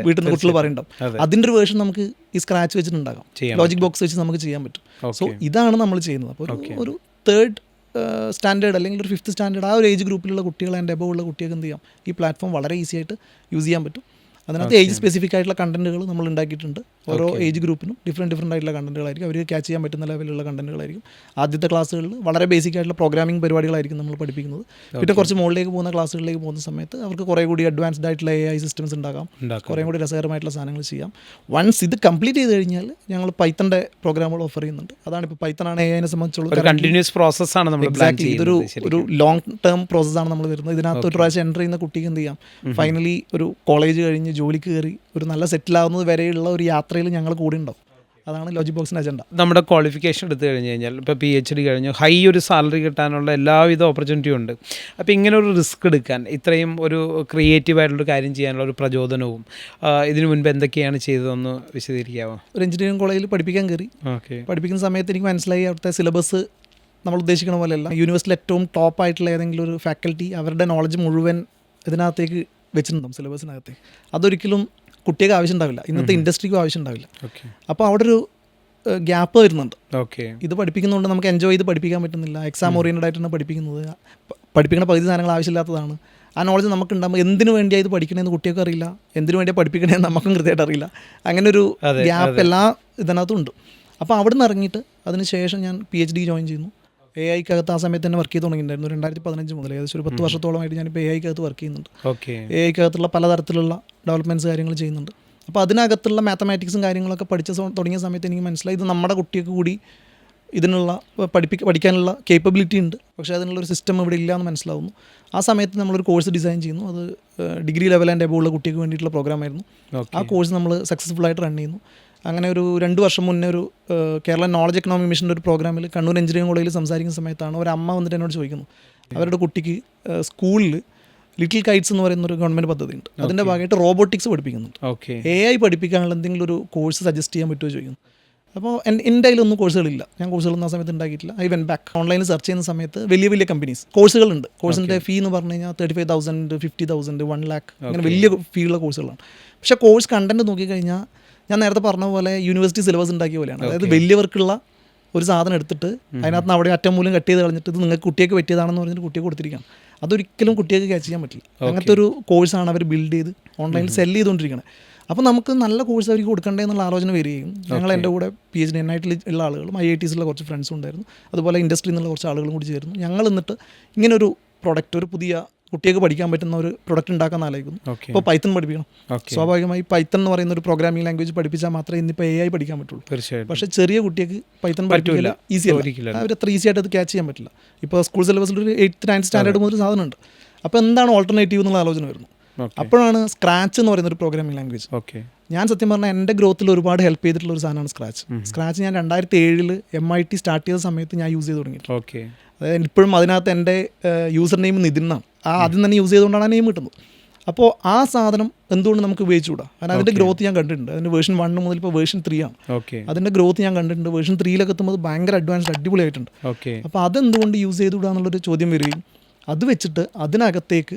വീട്ടിൽ നിന്ന് കുട്ടികൾ പറയുന്നുണ്ടാവും. അതിന്റെ ഒരു വേർഷൻ നമുക്ക് ഈ സ്ക്രാച്ച് വെച്ചിട്ടുണ്ടാകാം. ലോജിക് ബോക്സ് വെച്ച് നമുക്ക് ചെയ്യാൻ പറ്റും. സോ ഇതാണ് നമ്മൾ ചെയ്യുന്നത്. അപ്പോൾ ഒരു തേർഡ് സ്റ്റാൻഡേർഡ് അല്ലെങ്കിൽ ഒരു ഫിഫ്ത്ത് സ്റ്റാൻഡേർഡ് ആ ഒരു ഏജ് ഗ്രൂപ്പിലുള്ള കുട്ടികൾ ആൻഡ് എബോ ഉള്ള കുട്ടികൾക്ക് എന്ത് ചെയ്യാം? ഈ പ്ലാറ്റ്ഫോം വളരെ ഈസി ആയിട്ട് യൂസ് ചെയ്യാൻ പറ്റും. അതിനകത്ത് ഏജ് സ്പെസിഫിക് ആയിട്ടുള്ള കണ്ടന്റുകൾ നമ്മൾ ഉണ്ടാക്കിയിട്ടുണ്ട്. ഓരോ ഏജ് ഗ്രൂപ്പിനും ഡിഫറെന്റ് ഡിഫറെന്റ് ആയിട്ടുള്ള കണ്ടന്റുകളായിരിക്കും അവർ ക്യാച്ച് ചെയ്യാൻ പറ്റുന്ന ലെവലിലുള്ള കണ്ടന്റുകളായിരിക്കും ആദ്യത്തെ ക്ലാസ്സുകളിൽ വളരെ ബേസിക് ആയിട്ടുള്ള പ്രോഗ്രാമിംഗ് പരിപാടികളായിരിക്കും നമ്മൾ പഠിപ്പിക്കുന്നത്. പിന്നെ കുറച്ച് മുകളിലേക്ക് പോകുന്ന ക്ലാസ്സുകളിലേക്ക് പോകുന്ന സമയത്ത് അവർക്ക് കുറേ കൂടി അഡ്വാൻസ്ഡ് ആയിട്ടുള്ള എ ഐ സിസ്റ്റംസ് ഉണ്ടാകാം കുറേ കൂടി രസകരമായിട്ടുള്ള സാധനങ്ങൾ ചെയ്യാം. വൺസ് ഇത് കംപ്ലീറ്റ് ചെയ്ത് കഴിഞ്ഞാൽ ഞങ്ങൾ പൈത്തന്റെ പ്രോഗ്രാമുകൾ ഓഫർ ചെയ്യുന്നുണ്ട്. അതാണ് ഇപ്പോൾ പൈത്തനാണ് എ ഐനെ സംബന്ധിച്ചുള്ള കണ്ടിന്യൂസ് പ്രോസസ്സാണ് നമ്മൾ പ്ലാൻ എക്സാക്ട്ലി ഇതൊരു ഒരു ലോങ് ടേം പ്രോസസ്സാണ് നമ്മൾ വരുന്നത്. ഇതിനകത്ത് ഒരു പ്രാവശ്യം എന്റർ ചെയ്യുന്ന കുട്ടിക്ക് എന്ത് ചെയ്യാം? ഫൈനലി ഒരു കോളേജ് കഴിഞ്ഞ് ജോലിക്ക് കയറി ഒരു നല്ല സെറ്റിലാവുന്നത് വരെയുള്ള ഒരു യാത്രയിൽ ഞങ്ങൾ കൂടെ ഉണ്ടാവും. അതാണ് ലോജിക് ബോക്സിന്റെ അജണ്ട നമ്മുടെ ക്വാളിഫിക്കേഷൻ എടുത്തു കഴിഞ്ഞ് കഴിഞ്ഞാൽ ഇപ്പോൾ പി എച്ച് ഡി കഴിഞ്ഞു ഹൈ ഒരു സാലറി കിട്ടാനുള്ള എല്ലാവിധ ഓപ്പർച്യൂണിറ്റിയും ഉണ്ട്. അപ്പോൾ ഇങ്ങനെ ഒരു റിസ്ക് എടുക്കാൻ ഇത്രയും ഒരു ക്രിയേറ്റീവ് ആയിട്ടുള്ള കാര്യം ചെയ്യാനുള്ള ഒരു പ്രചോദനവും ഇതിനു മുൻപ് എന്തൊക്കെയാണ് ചെയ്തതെന്ന് വിശദീകരിക്കാമോ ഒരു എഞ്ചിനീയറിംഗ് കോളേജിൽ പഠിപ്പിക്കാൻ കയറി. ഓക്കെ. പഠിപ്പിക്കുന്ന സമയത്ത് എനിക്ക് മനസ്സിലായി അവിടുത്തെ സിലബസ് നമ്മൾ ഉദ്ദേശിക്കുന്ന പോലെയല്ല. യൂണിവേഴ്സിറ്റിയിൽ ഏറ്റവും ടോപ്പ് ആയിട്ടുള്ള ഏതെങ്കിലും ഒരു ഫാക്കൽറ്റി അവരുടെ നോളജ് മുഴുവൻ ഇതിനകത്തേക്ക് വെച്ചിട്ടുണ്ടാവും സിലബസിനകത്ത്. അതൊരിക്കലും കുട്ടികൾക്ക് ആവശ്യം ഉണ്ടാവില്ല ഇന്നത്തെ ഇൻഡസ്ട്രിക്കും ആവശ്യം ഉണ്ടാവില്ല അപ്പോൾ അവിടെ ഒരു ഗ്യാപ്പ് വരുന്നുണ്ട്. ഓക്കെ. ഇത് പഠിപ്പിക്കുന്നതുകൊണ്ട് നമുക്ക് എൻജോയ് ചെയ്ത് പഠിപ്പിക്കാൻ പറ്റുന്നില്ല. എക്സാം ഓറിയന്റഡ് ആയിട്ടാണ് പഠിപ്പിക്കുന്നത്. പഠിപ്പിക്കുന്ന പകുതി സാധനങ്ങൾ ആവശ്യമില്ലാത്തതാണ്. ആ നോളജ് നമുക്ക് ഉണ്ടാകുമ്പോൾ എന്തിനു വേണ്ടിയാണ് ഇത് പഠിക്കണമെന്ന് കുട്ടികൾക്ക് അറിയില്ല. എന്തിനു വേണ്ടിയാണ് പഠിപ്പിക്കണമെന്ന് നമുക്കും കൃത്യമായിട്ട് അറിയില്ല. അങ്ങനെ ഒരു ഗ്യാപ്പ് എല്ലാ ഇതിനകത്തും ഉണ്ട്. അപ്പോൾ അവിടെ നിന്ന് ഇറങ്ങിയിട്ട് അതിന് ശേഷം ഞാൻ പി എച്ച് ഡി ജോയിൻ ചെയ്യുന്നു. എ ഐക്കകത്ത് ആ സമയത്ത് തന്നെ വർക്ക് ചെയ്ത് തുടങ്ങിയിട്ടുണ്ടായിരുന്നു. രണ്ടായിരത്തി പതിനഞ്ച് മുതൽ ഏകദേശം ഒരു പത്ത് വർഷത്തോളമായിട്ട് ഞാനിപ്പോൾ എ ഐക്കകത്ത് വർക്ക് ചെയ്യുന്നുണ്ട്. ഓക്കെ എ ഐക്കകത്തുള്ള പലതരത്തിലുള്ള ഡെവലപ്മെന്റ്സ് കാര്യങ്ങൾ ചെയ്യുന്നുണ്ട്. അപ്പോൾ അതിനകത്തുള്ള മാത്തമാറ്റിക്സും കാര്യങ്ങളൊക്കെ പഠിച്ച തുടങ്ങിയ സമയത്ത് എനിക്ക് മനസ്സിലായി. ഇത് നമ്മുടെ കുട്ടിക്ക് കൂടി ഇതിനുള്ള പഠിപ്പിക്ക പഠിക്കാനുള്ള കേപ്പബിലിറ്റി ഉണ്ട്. പക്ഷേ അതിനുള്ള ഒരു സിസ്റ്റം ഇവിടെ ഇല്ല എന്ന് മനസ്സിലാവുന്നു. ആ സമയത്ത് നമ്മളൊരു കോഴ്സ് ഡിസൈൻ ചെയ്യുന്നു. അത് ഡിഗ്രി ലെവൽ ആൻഡ് എബോ ഉള്ള കുട്ടിക്ക് വേണ്ടിയിട്ടുള്ള പ്രോഗ്രാം ആയിരുന്നു. ആ കോഴ്സ് നമ്മൾ സക്സസ്ഫുൾ ആയിട്ട് റൺ ചെയ്യുന്നു. അങ്ങനെ ഒരു രണ്ട് വർഷം മുന്നേ ഒരു കേരള നോളജ് എക്കണോമിക് മിഷന്റെ ഒരു പ്രോഗ്രാമിൽ കണ്ണൂർ എഞ്ചിനീയറിംഗ് കോളേജിൽ സംസാരിക്കുന്ന സമയത്താണ് ഒരു അമ്മ വന്നിട്ട് എന്നോട് ചോദിക്കുന്നു. അവരുടെ കുട്ടിക്ക് സ്കൂളിൽ ലിറ്റിൽ കൈറ്റ്സ് എന്ന് പറയുന്ന ഒരു ഗവൺമെന്റ് പദ്ധതി ഉണ്ട് അതിന്റെ ഭാഗമായിട്ട് റോബോട്ടിക്സ് പഠിപ്പിക്കുന്നുണ്ട്. ഓക്കെ എ ഐ പഠിപ്പിക്കാനുള്ള എന്തെങ്കിലും ഒരു കോഴ്സ് സജസ്റ്റ് ചെയ്യാൻ പറ്റുമോ ചോദിക്കുന്നു. അപ്പോൾ എൻ- എന്റെ കയ്യിലൊന്നും കോഴ്സുകളില്ല ഞാൻ കോഴ്സുകളൊന്നും ആ സമയത്ത് ഉണ്ടാക്കിയിട്ടില്ല. ഐ വെൻ ബാക്ക് ഓൺലൈനിൽ സെർച്ച് ചെയ്യുന്ന സമയത്ത് വലിയ വലിയ കമ്പനീസ് കോഴ്സുകളുണ്ട് കോഴ്സിന്റെ ഫീ എന്ന് പറഞ്ഞു കഴിഞ്ഞാൽ thirty five thousand fifty thousand one lakh അങ്ങനെ വലിയ ഫീ ഉള്ള കോഴ്സുകളാണ് പക്ഷേ കോഴ്സ് കണ്ടന്റ് നോക്കിക്കഴിഞ്ഞാൽ ഞാൻ നേരത്തെ പറഞ്ഞ പോലെ യൂണിവേഴ്സിറ്റി സിലബസ് ഉണ്ടാക്കിയ പോലെയാണ്. അതായത് വലിയവർക്കുള്ള ഒരു സാധനം എടുത്തിട്ട് അതിനകത്ത് നിന്ന് അവിടെ അറ്റം മൂലം കട്ട് ചെയ്ത് കളഞ്ഞിട്ട് ഇത് നിങ്ങൾക്ക് കുട്ടിയൊക്കെ പറ്റിയതാണെന്ന് പറഞ്ഞിട്ട് കുട്ടിയെ കൊടുത്തിരിക്കുകയാണ്. അതൊരിക്കലും കുട്ടിയൊക്കെ ക്യാച്ച് ചെയ്യാൻ പറ്റില്ല. അങ്ങനത്തെ ഒരു കോഴ്സാണ് അവർ ബിൽഡ് ചെയ്ത് ഓൺലൈനിൽ സെൽ ചെയ്തുകൊണ്ടിരിക്കുന്നത് അപ്പോൾ നമുക്ക് നല്ല കോഴ്സ് അവർക്ക് കൊടുക്കണ്ടേ എന്നുള്ള ആലോചന വരികയും ഞങ്ങൾ എന്റെ കൂടെ പി എച്ച് ഡി എൻ ഉള്ള ആളുകളും ഐ ഐ ടീസിലുള്ള കുറച്ച് ഫ്രണ്ട്സും ഉണ്ടായിരുന്നു. അതുപോലെ ഇൻഡസ്ട്രിയിൽ നിന്നുള്ള കുറച്ച് ആളുകളും കൂടി ചേർന്നു. ഞങ്ങൾ എന്നിട്ട് ഇങ്ങനൊരു പ്രൊഡക്റ്റ് ഒരു പുതിയ കുട്ടികൾക്ക് പഠിക്കാൻ പറ്റുന്ന ഒരു പ്രൊഡക്റ്റ് ഉണ്ടാക്കാൻ ആലോചിക്കുന്നു. ഇപ്പോൾ പൈത്തൺ പഠിപ്പിക്കണം. സ്വാഭാവികമായി പൈത്തൺ എന്ന് പറയുന്ന ഒരു പ്രോഗ്രാമിംഗ് ലാംഗ്വേജ് പഠിപ്പിച്ചാൽ മാത്രമേ ഇന്നിപ്പോൾ എ ഐ പഠിക്കാൻ പറ്റുള്ളൂ. തീർച്ചയായും പക്ഷേ ചെറിയ കുട്ടികൾക്ക് പൈത്തൺ പഠിക്കില്ല ഈസി ആയിരിക്കില്ല അവർ അത്ര ഈസി ആയിട്ട് അത് ക്യാച്ച് ചെയ്യാൻ പറ്റില്ല. ഇപ്പോൾ സ്കൂൾ സിലബസിൽ ഒരു എയ്ത്ത് നയൻത്ത് സ്റ്റാൻഡേർഡ് മുതൽ സാധനമുണ്ട്. അപ്പോൾ എന്താണ് ഓൾട്ടർനേറ്റീവ് എന്നുള്ള ആലോചന വരുന്നു? അപ്പോഴാണ് സ്ക്രാച്ച് എന്ന് പറയുന്ന ഒരു പ്രോഗ്രാമിംഗ് ലാംഗ്വേജ് ഓക്കെ ഞാൻ സത്യം പറഞ്ഞാൽ എന്റെ ഗ്രോത്തിൽ ഒരുപാട് ഹെൽപ്പ് ചെയ്തിട്ടുള്ള ഒരു സാധനമാണ് സ്ക്രാച്ച് സ്ക്രാച്ച് ഞാൻ രണ്ടായിരത്തി ഏഴിൽ എം ഐ ടി സ്റ്റാർട്ട് ചെയ്ത സമയത്ത് ഞാൻ യൂസ് ചെയ്ത് തുടങ്ങി ഓക്കെ അതായത് ഇപ്പോഴും അതിനകത്ത് എന്റെ യൂസർ നെയിം നിതിൻ എന്നാണ്. ആ ആദ്യം തന്നെ യൂസ് ചെയ്തുകൊണ്ടാണ് നെയിം കിട്ടുന്നത്. അപ്പോൾ ആ സാധനം എന്തുകൊണ്ട് നമുക്ക് ഉപയോഗിച്ചുകൂടാ? കാരണം അതിന്റെ ഗ്രോത്ത് ഞാൻ കണ്ടിട്ടുണ്ട്. അതിന്റെ വേർഷൻ വൺ മുതൽ ഇപ്പോൾ വേർഷൻ ത്രീ ആണ്. ഓക്കെ അതിന്റെ ഗ്രോത്ത് ഞാൻ കണ്ടിട്ടുണ്ട്. വേർഷൻ ത്രീയിലൊക്കെ എത്തുമ്പോൾ ഭയങ്കര അഡ്വാൻസ്ഡ് അടിപൊളിയായിട്ടുണ്ട്. ഓക്കെ അപ്പോൾ അതെന്തുകൊണ്ട് യൂസ് ചെയ്തുകൂടാ എന്നുള്ളൊരു ചോദ്യം വരികയും അത് വെച്ചിട്ട് അതിനകത്തേക്ക്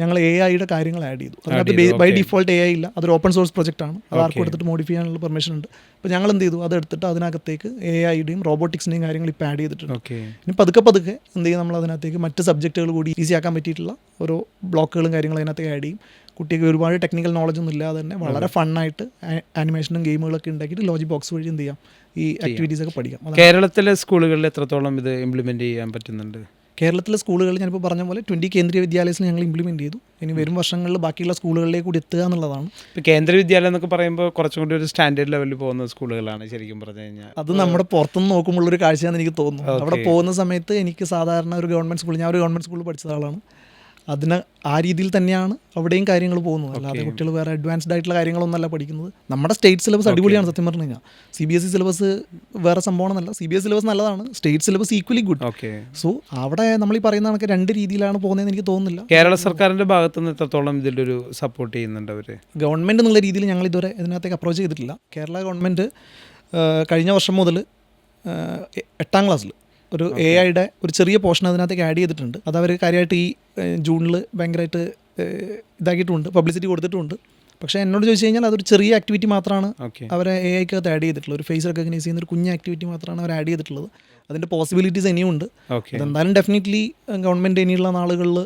ഞങ്ങൾ എ ഐയുടെ കാര്യങ്ങൾ ആഡ് ചെയ്തു. അതിനകത്ത് ബൈ ഡിഫോൾട്ട് എ ഐ ഇല്ല. അതൊരു ഓപ്പൺ സോഴ്സ് പ്രൊജക്റ്റ് ആണ്. അത് ആർക്കും എടുത്തിട്ട് മോഡിഫൈ ചെയ്യാനുള്ള പെർമിഷൻ ഉണ്ട്. അപ്പോൾ ഞങ്ങൾ എന്ത് ചെയ്തു? അതെടുത്തിട്ട് അതിനകത്തേക്ക് എ ഐയുടെയും റോബോട്ടിക്സിന്റെയും കാര്യങ്ങൾ ഇപ്പോൾ ആഡ് ചെയ്തിട്ടുണ്ട്. ഓക്കെ ഇനി പതുക്കെ പതുക്കെ എന്ത് ചെയ്യും? നമ്മൾ അതിനകത്തേക്ക് മറ്റ് സബ്ജക്റ്റുകൾ കൂടി ഈസി ആക്കാൻ പറ്റിയിട്ടുള്ള ഓരോ ബ്ലോക്കുകളും കാര്യങ്ങളും അതിനകത്തേക്ക് ആഡ് ചെയ്യും. കുട്ടിക്ക് ഒരുപാട് ടെക്നിക്കൽ നോളജ് ഒന്നും ഇല്ലാതെ തന്നെ വളരെ ഫണ്ണായിട്ട് ആനിമേഷനും ഗെയിമുകളൊക്കെ ഉണ്ടാക്കിയിട്ട് ലോജിക് ബോക്സ് വഴി എന്ത് ചെയ്യാം? ഈ ആക്ടിവിറ്റീസ് ഒക്കെ പഠിക്കാം. കേരളത്തിലെ സ്കൂളുകളിൽ എത്രത്തോളം ഇത് ഇംപ്ലിമെന്റ് ചെയ്യാൻ പറ്റുന്നുണ്ട്? കേരളത്തിലെ സ്കൂളുകളിൽ ഞാനിപ്പോൾ പറഞ്ഞ പോലെ ട്വന്റി കേന്ദ്രീയ വിദ്യാലയത്തിൽ ഞങ്ങൾ ഇംപ്ലിമെന്റ് ചെയ്തു. ഇനി വരും വർഷങ്ങളിൽ ബാക്കിയുള്ള സ്കൂളുകളിലേക്ക് കൂടി എത്തുക എന്നുള്ളതാണ്. ഇപ്പോൾ കേന്ദ്ര വിദ്യാലയം എന്നൊക്കെ പറയുമ്പോൾ കുറച്ചും കൂടി ഒരു സ്റ്റാൻഡേർഡ് ലെവലിൽ പോകുന്ന സ്കൂളുകളാണ് ശരിക്കും പറഞ്ഞു കഴിഞ്ഞാൽ അത് നമ്മുടെ പുറത്തുനിന്ന് നോക്കുമ്പോൾ ഒരു കാഴ്ചയാണെന്ന് എനിക്ക് തോന്നുന്നു. അവിടെ പോകുന്ന സമയത്ത് എനിക്ക് സാധാരണ ഒരു ഗവൺമെന്റ് സ്കൂൾ ഞാൻ ഒരു ഗവൺമെന്റ് സ്കൂളിൽ പഠിച്ച ആളാണ് അതിന് ആ രീതിയിൽ തന്നെയാണ് അവിടെയും കാര്യങ്ങൾ പോകുന്നത്. അല്ലാതെ കുട്ടികൾ വേറെ അഡ്വാൻസ്ഡ് ആയിട്ടുള്ള കാര്യങ്ങളൊന്നല്ല പഠിക്കുന്നത്. നമ്മുടെ സ്റ്റേറ്റ് സിലബസ് അടിപൊളിയാണ് സത്യം പറഞ്ഞു കഴിഞ്ഞാൽ. C B S E syllabus വേറെ സംഭവമാണെന്നല്ല സി ബി എസ് സിലബസ് നല്ലതാണ്. State syllabus equally good okay so അവിടെ നമ്മൾ ഈ പറയുന്ന കണക്ക് രണ്ട് രീതിയിലാണ് പോകുന്നതെന്ന് എനിക്ക് തോന്നുന്നില്ല. കേരള സർക്കാരിന്റെ ഭാഗത്തു നിന്ന് എത്രത്തോളം ഇതിലൊരു സപ്പോർട്ട് ചെയ്യുന്നുണ്ട് അവർ? ഗവൺമെന്റ് എന്നുള്ള രീതിയിൽ ഞങ്ങൾ ഇതുവരെ ഇതിനകത്തേക്ക് അപ്രോച്ച് ചെയ്തിട്ടില്ല. കേരള ഗവൺമെന്റ് കഴിഞ്ഞ വർഷം മുതൽ എട്ടാം ക്ലാസ്സിൽ ഒരു എ ഐയുടെ ഒരു ചെറിയ പോർഷൻ അതിനകത്തേക്ക് ആഡ് ചെയ്തിട്ടുണ്ട്. അത് അവർ കാര്യമായിട്ട് ഈ ജൂണിൽ ഭയങ്കരമായിട്ട് ഇതാക്കിയിട്ടുണ്ട്. പബ്ലിസിറ്റി കൊടുത്തിട്ടുണ്ട്. പക്ഷേ എന്നോട് ചോദിച്ചു കഴിഞ്ഞാൽ അതൊരു ചെറിയ ആക്ടിവിറ്റി മാത്രമാണ് അവരെ എ ഐക്കകത്ത് ആഡ് ചെയ്തിട്ടുള്ളത്. ഒരു ഫേസ് റെക്കഗ്നൈസ് ചെയ്യുന്ന ഒരു കുഞ്ഞ് ആക്ടിവിറ്റി മാത്രമാണ് അവർ ആഡ് ചെയ്തിട്ടുള്ളത്. അതിന്റെ പോസിബിലിറ്റീസ് ഇനിയും ഉണ്ട് അതെന്തായാലും ഡെഫിനറ്റ്ലി ഗവൺമെന്റ് ഇനിയുള്ള നാളുകളിൽ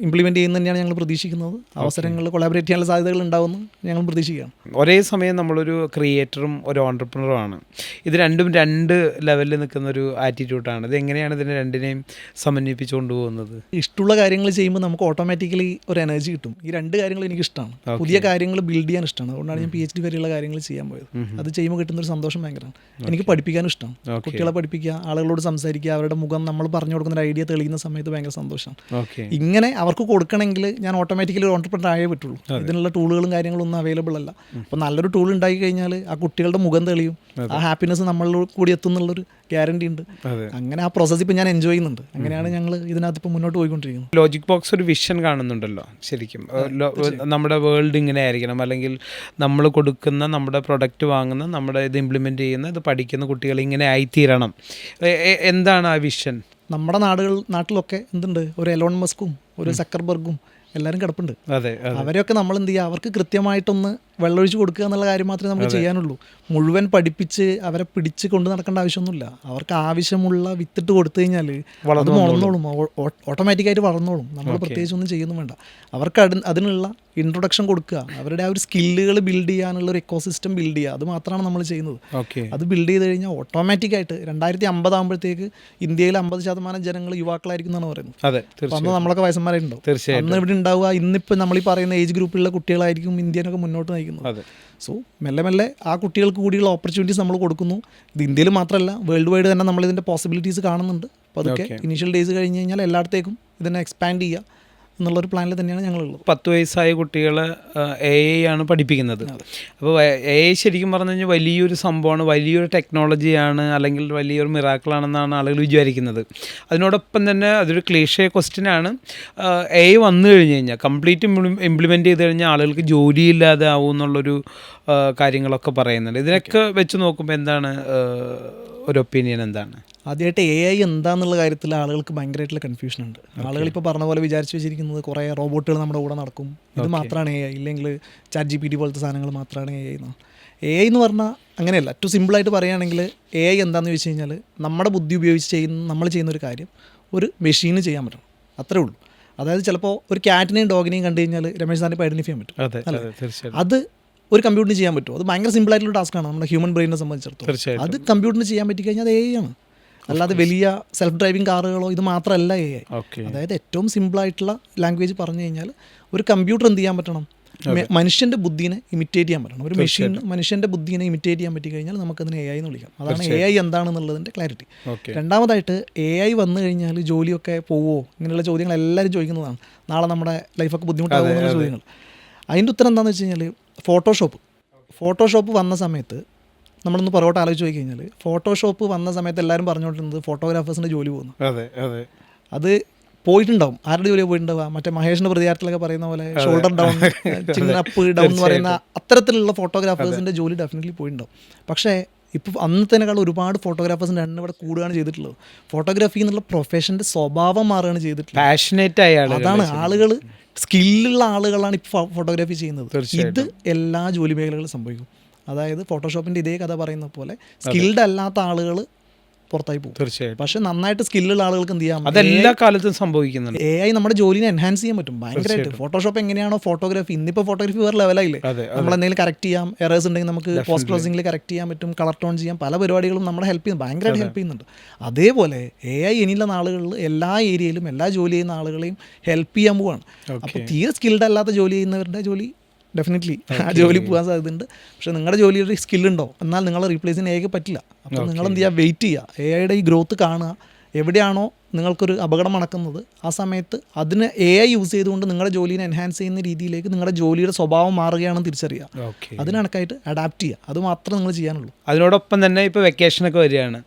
ഇംപ്ലിമെന്റ് ചെയ്യുന്ന തന്നെയാണ് ഞങ്ങൾ പ്രതീക്ഷിക്കുന്നത്. അവസരങ്ങൾ കൊളാബറേറ്റ് ചെയ്യാനുള്ള സാധ്യതകൾ ഉണ്ടാവുമെന്ന് ഞങ്ങൾ പ്രതീക്ഷിക്കുകയാണ്. ഒരേ സമയം നമ്മളൊരു ക്രിയേറ്ററും ഒരു ഓണ്ടർപ്രണറും ആണ്. ഇത് രണ്ടും രണ്ട് ലെവലിൽ നിൽക്കുന്ന ഒരു ആറ്റിറ്റ്യൂഡാണ് ഇത് എങ്ങനെയാണ് ഇതിനെ രണ്ടിനെയും സമന്വയിപ്പിച്ചു കൊണ്ടുപോകുന്നത്? ഇഷ്ടമുള്ള കാര്യങ്ങൾ ചെയ്യുമ്പോൾ നമുക്ക് ഓട്ടോമാറ്റിക്കലി ഒരു എനർജി കിട്ടും. ഈ രണ്ട് കാര്യങ്ങൾ എനിക്ക് ഇഷ്ടമാണ് പുതിയ കാര്യങ്ങൾ ബിൽഡ് ചെയ്യാൻ ഇഷ്ടമാണ്. അതുകൊണ്ടാണ് ഞാൻ പി എച്ച് ഡി വരെയുള്ള കാര്യങ്ങൾ ചെയ്യാൻ പോയത്. അത് ചെയ്യുമ്പോൾ കിട്ടുന്ന ഒരു സന്തോഷം ഭയങ്കരമാണ്. എനിക്ക് പഠിപ്പിക്കാനും ഇഷ്ടമാണ്. കുട്ടികളെ പഠിപ്പിക്കുക ആളുകളോട് സംസാരിക്കുക അവരുടെ മുഖം നമ്മൾ പറഞ്ഞു കൊടുക്കുന്ന ഒരു ഐഡിയ തെളിയുന്ന സമയത്ത് ഭയങ്കര സന്തോഷമാണ്. ഇങ്ങനെ അവർക്ക് കൊടുക്കണമെങ്കിൽ ഞാൻ ഓട്ടോമാറ്റിക്കലി ഒരു ഓണ്ടർപ്രണർ ആയേ പറ്റുള്ളൂ. ഇതിനുള്ള ടൂളുകളും കാര്യങ്ങളും ഒന്നും അവൈലബിൾ അല്ല. അപ്പോൾ നല്ലൊരു ടൂൾ ഉണ്ടാക്കി കഴിഞ്ഞാൽ ആ കുട്ടികളുടെ മുഖം തെളിയും. ആ ഹാപ്പിനെസ് നമ്മളിൽ കൂടി എത്തും എന്നുള്ളൊരു ഗ്യാരണ്ടി ഉണ്ട് അങ്ങനെ ആ പ്രോസസ്സ് ഇപ്പം ഞാൻ എൻജോയ് ചെയ്യുന്നുണ്ട്. അങ്ങനെയാണ് ഞങ്ങൾ ഇതിനകത്ത് ഇപ്പോൾ മുന്നോട്ട് പോയിക്കൊണ്ടിരിക്കുന്നത്. ലോജിക് ബോക്സ് ഒരു വിഷൻ കാണുന്നുണ്ടല്ലോ ശരിക്കും. നമ്മുടെ വേൾഡ് ഇങ്ങനെ ആയിരിക്കണം. അല്ലെങ്കിൽ നമ്മൾ കൊടുക്കുന്ന നമ്മുടെ പ്രൊഡക്റ്റ് വാങ്ങുന്ന നമ്മുടെ ഇത് ഇംപ്ലിമെന്റ് ചെയ്യുന്ന ഇത് പഠിക്കുന്ന കുട്ടികൾ ഇങ്ങനെ ആയിത്തീരണം. എന്താണ് ആ വിഷൻ നമ്മുടെ നാടുകൾ നാട്ടിലൊക്കെ എന്തുണ്ട്? ഒരു എലോൺ മസ്കും ഒരു സക്കർബർഗും എല്ലാവരും കിടപ്പുണ്ട്. അവരെയൊക്കെ നമ്മൾ എന്ത് ചെയ്യുക? അവർക്ക് കൃത്യമായിട്ടൊന്ന് വെള്ളമൊഴിച്ച് കൊടുക്കുക എന്നുള്ള കാര്യം മാത്രമേ നമുക്ക് ചെയ്യാനുള്ളൂ. മുഴുവൻ പഠിപ്പിച്ച് അവരെ പിടിച്ച് കൊണ്ട് നടക്കേണ്ട ആവശ്യമൊന്നുമില്ല. അവർക്ക് ആവശ്യമുള്ള വിത്തിട്ട് കൊടുത്തു കഴിഞ്ഞാൽ വളർന്നു വളർന്നോളും. ഓട്ടോമാറ്റിക്കായിട്ട് വളർന്നോളും. നമ്മൾ പ്രത്യേകിച്ച് ഒന്നും ചെയ്യുന്നു വേണ്ട. അവർക്ക് അതിനുള്ള ഇൻട്രൊഡക്ഷൻ കൊടുക്കുക. അവരുടെ ആ ഒരു സ്കില്ലുകൾ ബിൽഡ് ചെയ്യാനുള്ള ഒരു എക്കോസിസ്റ്റം ബിൽഡ് ചെയ്യുക. അത് മാത്രമാണ് നമ്മൾ ചെയ്യുന്നത്. അത് ബിൽഡ് ചെയ്ത് കഴിഞ്ഞാൽ ഓട്ടോമാറ്റിക്കായിട്ട് രണ്ടായിരത്തി അമ്പത് ആകുമ്പോഴത്തേക്ക് ഇന്ത്യയിൽ അമ്പത് ശതമാനം ജനങ്ങൾ യുവാക്കളായിരിക്കും എന്നാണ് പറയുന്നത്. അന്ന് നമ്മളൊക്കെ വയസ്സന്മാരുണ്ടോ അന്ന് ഇവിടെ ഉണ്ടാവുക ഇന്നിപ്പോൾ നമ്മൾ ഈ പറയുന്ന ഏജ് ഗ്രൂപ്പിലുള്ള കുട്ടികളായിരിക്കും ഇന്ത്യനൊക്കെ മുന്നോട്ട് നയിക്കുന്നത്. അതെ. സോ മെല്ലെ മെല്ലെ ആ കുട്ടികൾക്ക് കൂടിയുള്ള ഓപ്പർച്യൂണിറ്റീസ് നമ്മൾ കൊടുക്കുന്നു. ഇത് ഇന്ത്യയിൽ മാത്രമല്ല വേൾഡ് വൈഡ് തന്നെ നമ്മൾ ഇതിന്റെ പോസിബിലിറ്റീസ് കാണുന്നുണ്ട്. അപ്പോൾ അതൊക്കെ ഇനീഷ്യൽ ഡേയ്സ് കഴിഞ്ഞ് കഴിഞ്ഞാൽ എല്ലായിടത്തേക്കും ഇതിനെ എക്സ്പാൻഡ് ചെയ്യുക. എന്നുള്ളൊരു പ്ലാനിൽ തന്നെയാണ് ഞങ്ങളുള്ളത്. പത്ത് വയസ്സായ കുട്ടികളെ എ ഐ ആണ് പഠിപ്പിക്കുന്നത്. അപ്പോൾ എ ഐ ശരിക്കും പറഞ്ഞു കഴിഞ്ഞാൽ വലിയൊരു സംഭവമാണ് വലിയൊരു ടെക്നോളജിയാണ് അല്ലെങ്കിൽ വലിയൊരു മിറാക്കിളാണെന്നാണ് ആളുകൾ വിചാരിക്കുന്നത്. അതിനോടൊപ്പം തന്നെ അതൊരു ക്ലീഷേ ക്വസ്റ്റ്യനാണ് എ ഐ വന്നു കഴിഞ്ഞ് കഴിഞ്ഞാൽ കംപ്ലീറ്റ് ഇംപ്ലിമെന്റ് ചെയ്ത് കഴിഞ്ഞാൽ ആളുകൾക്ക് ജോലിയില്ലാതെ ആവും എന്നുള്ളൊരു കാര്യങ്ങളൊക്കെ പറയുന്നുണ്ട്. ഇതിനൊക്കെ വെച്ച് നോക്കുമ്പോൾ എന്താണ് ഒരു ഒപ്പീനിയൻ എന്താണ്? ആദ്യമായിട്ട് എ ഐ എന്താന്നുള്ള കാര്യത്തിൽ ആളുകൾക്ക് ഭയങ്കരമായിട്ടുള്ള കൺഫ്യൂഷൻ ഉണ്ട്. ആളുകൾ ഇപ്പോൾ പറഞ്ഞ പോലെ വിചാരിച്ചു വെച്ചിരിക്കുന്നത് കുറേ റോബോട്ടുകൾ നമ്മുടെ കൂടെ നടക്കും. ഇത് മാത്രമാണ് എ ഐ ഇല്ലെങ്കിൽ ചാറ്റ് ജി പി ഡി പോലത്തെ സാധനങ്ങൾ മാത്രമാണ് എ ഐ എന്ന് എ ഐ എന്ന് പറഞ്ഞാൽ അങ്ങനെയല്ല. ഏറ്റവും സിമ്പിളായിട്ട് പറയുകയാണെങ്കിൽ എ ഐ എന്താണെന്ന് ചോദിച്ചു കഴിഞ്ഞാൽ നമ്മുടെ ബുദ്ധി ഉപയോഗിച്ച് ചെയ്യുന്ന നമ്മൾ ചെയ്യുന്ന ഒരു കാര്യം ഒരു മെഷീന് ചെയ്യാൻ പറ്റണം. അത്രേ ഉള്ളൂ. അതായത് ചിലപ്പോൾ ഒരു ക്യാറ്റിനെയും ഡോഗിനെയും കണ്ടു കഴിഞ്ഞാൽ രമേശ് സാറിനെ ഇപ്പോൾ ഐഡന്റിഫൈ ചെയ്യാൻ പറ്റും. അതെ അതെ തീർച്ചയായിട്ടും. അത് ഒരു കമ്പ്യൂട്ടറിന് ചെയ്യാൻ പറ്റുമോ? അത് ഭയങ്കര സിമ്പിൾ ആയിട്ടുള്ള ടാസ്ക്കാണ് നമ്മുടെ ഹ്യൂമൻ ബ്രെയിനെ സംബന്ധിച്ചിടത്തോളം. അത് കമ്പ്യൂട്ടറിന് ചെയ്യാൻ പറ്റി കഴിഞ്ഞാൽ അത് എ ആണ്. അല്ലാതെ വലിയ സെൽഫ് ഡ്രൈവിംഗ് കാറുകളോ ഇത് മാത്രമല്ല എ ഐ അതായത് ഏറ്റവും സിമ്പിൾ ആയിട്ടുള്ള ലാംഗ്വേജ് പറഞ്ഞു കഴിഞ്ഞാൽ ഒരു കമ്പ്യൂട്ടർ എന്ത് ചെയ്യാൻ പറ്റണം? മനുഷ്യന്റെ ബുദ്ധിനെ ഇമിറ്റേറ്റ് ചെയ്യാൻ പറ്റണം. ഒരു മെഷീൻ മനുഷ്യന്റെ ബുദ്ധിനെ ഇമിറ്റേറ്റ് ചെയ്യാൻ പറ്റി കഴിഞ്ഞാൽ നമുക്കതിനെ എ ഐ എന്ന് വിളിക്കാം. അതാണ് എ ഐ എന്താണെന്നുള്ളതിന്റെ ക്ലാരിറ്റി രണ്ടാമതായിട്ട് എ ഐ വന്നു കഴിഞ്ഞാൽ ജോലിയൊക്കെ പോവോ? ഇങ്ങനെയുള്ള ചോദ്യങ്ങൾ എല്ലാവരും ചോദിക്കുന്നതാണ്. നാളെ നമ്മുടെ ലൈഫൊക്കെ ബുദ്ധിമുട്ടാകുമോ എന്നുള്ള ചോദ്യങ്ങൾ. അതിന്റെ ഉത്തരം എന്താണെന്ന് വെച്ച് കഴിഞ്ഞാൽ ഫോട്ടോഷോപ്പ് ഫോട്ടോഷോപ്പ് വന്ന സമയത്ത് നമ്മളൊന്ന് പുറകോട്ട് ആലോചിച്ച് പോയി കഴിഞ്ഞാൽ ഫോട്ടോഷോപ്പ് വന്ന സമയത്ത് എല്ലാവരും പറഞ്ഞുകൊണ്ടിരുന്നത് ഫോട്ടോഗ്രാഫേഴ്സിന്റെ ജോലി പോകുന്നു. അതെ അതെ. അത് പോയിട്ടുണ്ടാവും. ആരുടെ ജോലി പോയിട്ടുണ്ടാവുക? മറ്റേ മഹേഷിന്റെ പ്രതികാരത്തിലൊക്കെ പറയുന്ന പോലെ ഷോൾഡർ ഡൗൺ ചിന്നപ്പ് ഡൗൺ എന്ന് പറയുന്ന അത്തരത്തിലുള്ള ഫോട്ടോഗ്രാഫേഴ്സിന്റെ ജോലി ഡെഫിനറ്റ്ലി പോയിട്ടുണ്ടാവും. പക്ഷേ ഇപ്പോൾ അന്നത്തേനേക്കാൾ ഒരുപാട് ഫോട്ടോഗ്രാഫേഴ്സിന്റെ എണ്ണം ഇവിടെ കൂടുകയാണ് ചെയ്തിട്ടുള്ളത്. ഫോട്ടോഗ്രാഫി എന്നുള്ള പ്രൊഫഷന്റെ സ്വഭാവം മാറുകയാണ് ചെയ്തിട്ടുള്ളത്. പാഷനേറ്റ് ആയ അതാണ് ആളുകൾ സ്കില്ലുള്ള ആളുകളാണ് ഇപ്പോൾ ഫോട്ടോഗ്രാഫി ചെയ്യുന്നത്. ഇത് എല്ലാ ജോലി മേഖലകളിലും സംഭവിക്കും. അതായത് ഫോട്ടോഷോപ്പിന്റെ ഇതേ കഥ പറയുന്ന പോലെ സ്കിൽഡ് അല്ലാത്ത ആളുകൾ പുറത്തായി പോകും. തീർച്ചയായും പക്ഷെ നന്നായിട്ട് സ്കില്ലുള്ള ആളുകൾക്ക് എന്ത് ചെയ്യാം? അതെല്ലാ കാലത്തും സംഭവിക്കുന്നുണ്ട്. എ ഐ നമ്മുടെ ജോലിനെ എൻഹാൻസ് ചെയ്യാൻ പറ്റും. ഭയങ്കരമായിട്ട്. ഫോട്ടോഷോപ്പ് എങ്ങനെയാണോ ഫോട്ടോഗ്രാഫി ഇന്നിപ്പോൾ ഫോട്ടോഗ്രാഫി വേറെ ലെവലായില്ലേ നമ്മൾ എന്തെങ്കിലും കറക്റ്റ് ചെയ്യാം എറേഴ്സ് ഉണ്ടെങ്കിൽ നമുക്ക് പോസ്റ്റ് ക്ലോസിംഗിൽ കറക്റ്റ് ചെയ്യാൻ പറ്റും കളർ ടോൺ ചെയ്യാം പല പരിപാടികളും നമ്മളെ ഹെൽപ്പ് ചെയ്യുന്നു. ഭയങ്കരമായിട്ട് ഹെൽപ്പ് ചെയ്യുന്നുണ്ട്. അതേപോലെ എ ഐ ഇനിയുള്ള നാളുകളിൽ എല്ലാ ഏരിയയിലും എല്ലാ ജോലി ചെയ്യുന്ന ആളുകളെയും ഹെൽപ്പ് ചെയ്യാൻ പോവാണ്. അപ്പോൾ തീരെ സ്കിൽഡ് അല്ലാത്ത ജോലി ചെയ്യുന്നവരുടെ ജോലി ഡെഫിനറ്റ്ലി ആ ജോലി പോകാൻ സാധ്യതയുണ്ട്. പക്ഷേ നിങ്ങളുടെ ജോലിയിൽ സ്കില്ലുണ്ടോ എന്നാൽ നിങ്ങളെ റീപ്ലേസ് ചെയ്യാൻ എ പറ്റില്ല. അപ്പോൾ നിങ്ങൾ എന്ത് ചെയ്യുക വെയിറ്റ് ചെയ്യുക എ ഐയുടെ ഈ ഗ്രോത്ത് കാണുക. എവിടെയാണോ നിങ്ങൾക്കൊരു അപകടം നടക്കുന്നത് ആ സമയത്ത് അതിന് എ ഐ യൂസ് ചെയ്തുകൊണ്ട് നിങ്ങളുടെ ജോലിനെ എൻഹാൻസ് ചെയ്യുന്ന രീതിയിലേക്ക് നിങ്ങളുടെ ജോലിയുടെ സ്വഭാവം മാറുകയാണെന്ന് തിരിച്ചറിയുക. അതിനണക്കായിട്ട് അഡാപ്റ്റ് ചെയ്യുക. അത് മാത്രമേ നിങ്ങൾ ചെയ്യാനുള്ളൂ. അതിനോടൊപ്പം തന്നെ ഇപ്പോൾ വെക്കേഷനൊക്കെ വരികയാണ്.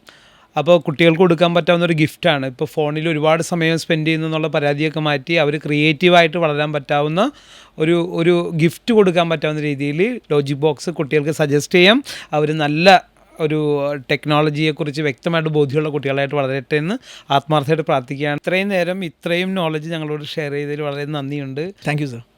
അപ്പോൾ കുട്ടികൾക്ക് കൊടുക്കാൻ പറ്റാവുന്ന ഒരു ഗിഫ്റ്റാണ് ഇപ്പോൾ ഫോണിൽ ഒരുപാട് സമയം സ്പെൻഡ് ചെയ്യുന്നു എന്നുള്ള പരാതിയൊക്കെ മാറ്റി അവർ ക്രിയേറ്റീവായിട്ട് വളരാൻ പറ്റാവുന്ന ഒരു ഒരു ഗിഫ്റ്റ് കൊടുക്കാൻ പറ്റാവുന്ന രീതിയിൽ ലോജിക് ബോക്സ് കുട്ടികൾക്ക് സജസ്റ്റ് ചെയ്യാം. അവർ നല്ല ഒരു ടെക്നോളജിയെക്കുറിച്ച് വ്യക്തമായിട്ട് ബോധ്യമുള്ള കുട്ടികളായിട്ട് വളരട്ടെ എന്ന് ആത്മാർത്ഥമായിട്ട് പ്രാർത്ഥിക്കുകയാണ്. ഇത്രയും നേരം ഇത്രയും നോളജ് ഞങ്ങളോട് ഷെയർ ചെയ്തതിൽ വളരെ നന്ദിയുണ്ട്. Thank you sir